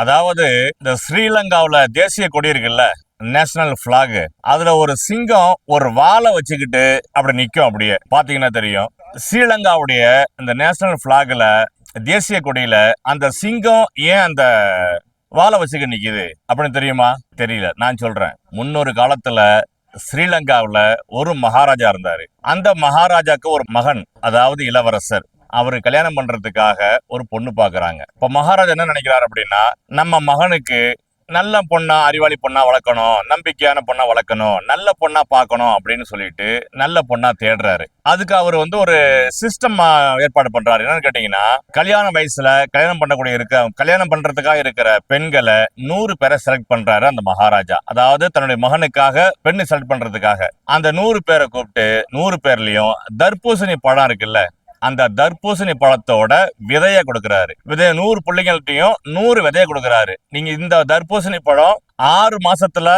அதாவது இந்த ஸ்ரீலங்காவில் தேசிய கொடி இருக்குல்ல நேஷனல் பிளாக் அதுல ஒரு சிங்கம் ஒரு வாழை வச்சுக்கிட்டு அப்படி நிற்கும் அப்படியே. பாத்தீங்கன்னா தெரியும். ஸ்ரீலங்காவுடைய இந்த நேஷனல் பிளாக்ல தேசிய கொடியில அந்த சிங்கம் ஏன் அந்த வாழை வச்சுக்க நிற்கிது அப்படின்னு தெரியுமா? தெரியல. நான் சொல்றேன். முன்னொரு காலத்துல ஸ்ரீலங்காவில் ஒரு மகாராஜா இருந்தாரு. அந்த மகாராஜாக்கு ஒரு மகன் அதாவது இளவரசர். அவர் கல்யாணம் பண்றதுக்காக ஒரு பொண்ணு பாக்குறாங்க. இப்ப மகாராஜா என்ன நினைக்கிறாரு அப்படின்னா நம்ம மகனுக்கு நல்ல பொண்ணா அறிவாளி பொண்ணா வளர்க்கணும் நம்பிக்கையான பொண்ணா வளர்க்கணும் நல்ல பொண்ணா பார்க்கணும் அப்படின்னு சொல்லிட்டு நல்ல பொண்ணா தேடுறாரு. அதுக்கு அவர் வந்து ஒரு சிஸ்டம் ஏற்பாடு பண்றாரு. என்னன்னு கேட்டீங்கன்னா கல்யாண வயசுல கல்யாணம் பண்ணக்கூடிய இருக்க கல்யாணம் பண்றதுக்காக இருக்கிற பெண்களை நூறு பேரை செலக்ட் பண்றாரு அந்த மகாராஜா. அதாவது தன்னுடைய மகனுக்காக பெண்ணை செலக்ட் பண்றதுக்காக. அந்த நூறு பேரை கூப்பிட்டு நூறு பேர்லயும் தர்பூசணி பழம் இருக்குல்ல அந்த தர்பூசணி பழத்தோட விதைய கொடுக்கறாரு. விதைய நூறு பிள்ளைங்கள்ட்டையும் நூறு விதைய கொடுக்கறாரு. நீங்க இந்த தர்பூசணி பழம் ஆறு மாசத்துல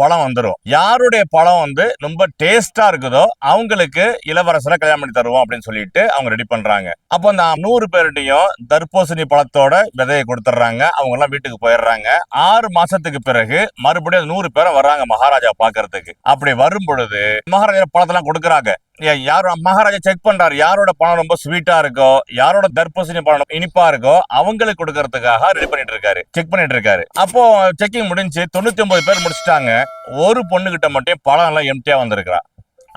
பழம் வந்துடும் யாருடைய பழம் வந்து ரொம்ப டேஸ்டா இருக்குதோ அவங்களுக்கு இளவரசரை கல்யாணம் பண்ணி தருவோம் அப்படின்னு சொல்லிட்டு அவங்க ரெடி பண்றாங்க. அப்போ அந்த நூறு பேருடையும் தர்பூசணி பழத்தோட விதையை கொடுத்துட்றாங்க. அவங்க எல்லாம் வீட்டுக்கு போயிடுறாங்க. ஆறு மாசத்துக்கு பிறகு மறுபடியும் நூறு பேரும் வர்றாங்க மகாராஜா பாக்குறதுக்கு அப்படி வரும் பொழுது மகாராஜா பழத்தெல்லாம் கொடுக்குறாங்க. யார் மகாராஜா செக் பண்றாரு. யாரோட பணம் ரொம்ப ஸ்வீட்டா இருக்கோ யாரோட தர்பூசணி பணம் இனிப்பா இருக்கோ அவங்களுக்கு கொடுக்கறதுக்காக ரெடி பண்ணிட்டு இருக்காரு. செக் பண்ணிட்டு இருக்காரு. அப்போ செக்கிங் முடிஞ்சு தொண்ணூத்தி ஒன்பது பேர் முடிச்சிட்டாங்க. ஒரு பொண்ணு கிட்ட மட்டும் பழம் எல்லாம் எம்டியா வந்திருக்கிறா.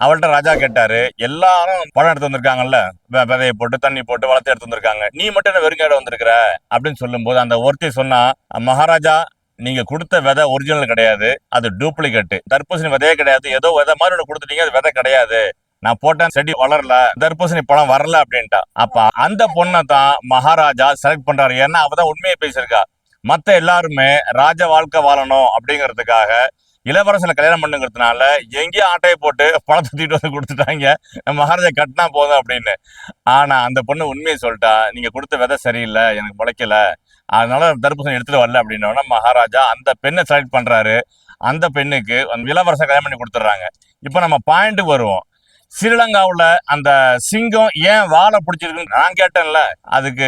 அவள்கிட்ட ராஜா கேட்டாரு எல்லாரும் பழம் எடுத்து வந்திருக்காங்கல்ல? வெ- விதையை போட்டு தண்ணி போட்டு வளர்த்து எடுத்து வந்திருக்காங்க. நீ மட்டும் என்ன வெறுங்காடு வந்திருக்கிற? அப்படின்னு சொல்லும்போது அந்த ஒருத்தி சொன்னா மகாராஜா நீங்க கொடுத்த விதை ஒரிஜினல் கிடையாது. அது டூப்ளிகேட் தர்பூசணி விதையே கிடையாது. ஏதோ விதை மாதிரி ஒன்று கொடுத்துட்டீங்க. அது விதை கிடையாது. நான் போட்டேன் செடி வளரல தர்பூசணி பழம் வரல அப்படின்ட்டா. அப்ப அந்த பொண்ணை தான் மகாராஜா செலக்ட் பண்றாரு. ஏன்னா அவ தான் உண்மையை பேசியிருக்கா. மற்ற எல்லாருமே ராஜ வாழ்க்கை வாழணும் அப்படிங்கிறதுக்காக இளவரசனை கல்யாணம் பண்ணுங்கிறதுனால எங்கேயும் ஆட்டையை போட்டு பழத்தை தூக்கிட்டு வந்து கொடுத்துட்டாங்க. மகாராஜா கட்டினா போதும் அப்படின்னு. ஆனா அந்த பொண்ணு உண்மையை சொல்லிட்டா நீங்க கொடுத்த விதை சரியில்லை எனக்கு முளைக்கல. அதனால தர்பூசணி எடுத்துட்டு வரல அப்படின்னோடனே மகாராஜா அந்த பெண்ணை செலக்ட் பண்றாரு. அந்த பெண்ணுக்கு அந்த இளவரசன் கல்யாணம் பண்ணி கொடுத்துட்றாங்க. இப்போ நம்ம பாயிண்ட்டுக்கு வருவோம். ஸ்ரீலங்காவுல அந்த சிங்கம் ஏன் வாழை பிடிச்சிருக்குன்னு நான் கேட்டேன்ல. அதுக்கு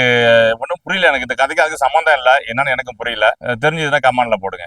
ஒன்றும் புரியல எனக்கு. இந்த கதைக்கு அதுக்கு சம்மந்தம் இல்லை. என்னன்னு எனக்கும் புரியல. தெரிஞ்சதுன்னா கமெண்ட்ல போடுங்க.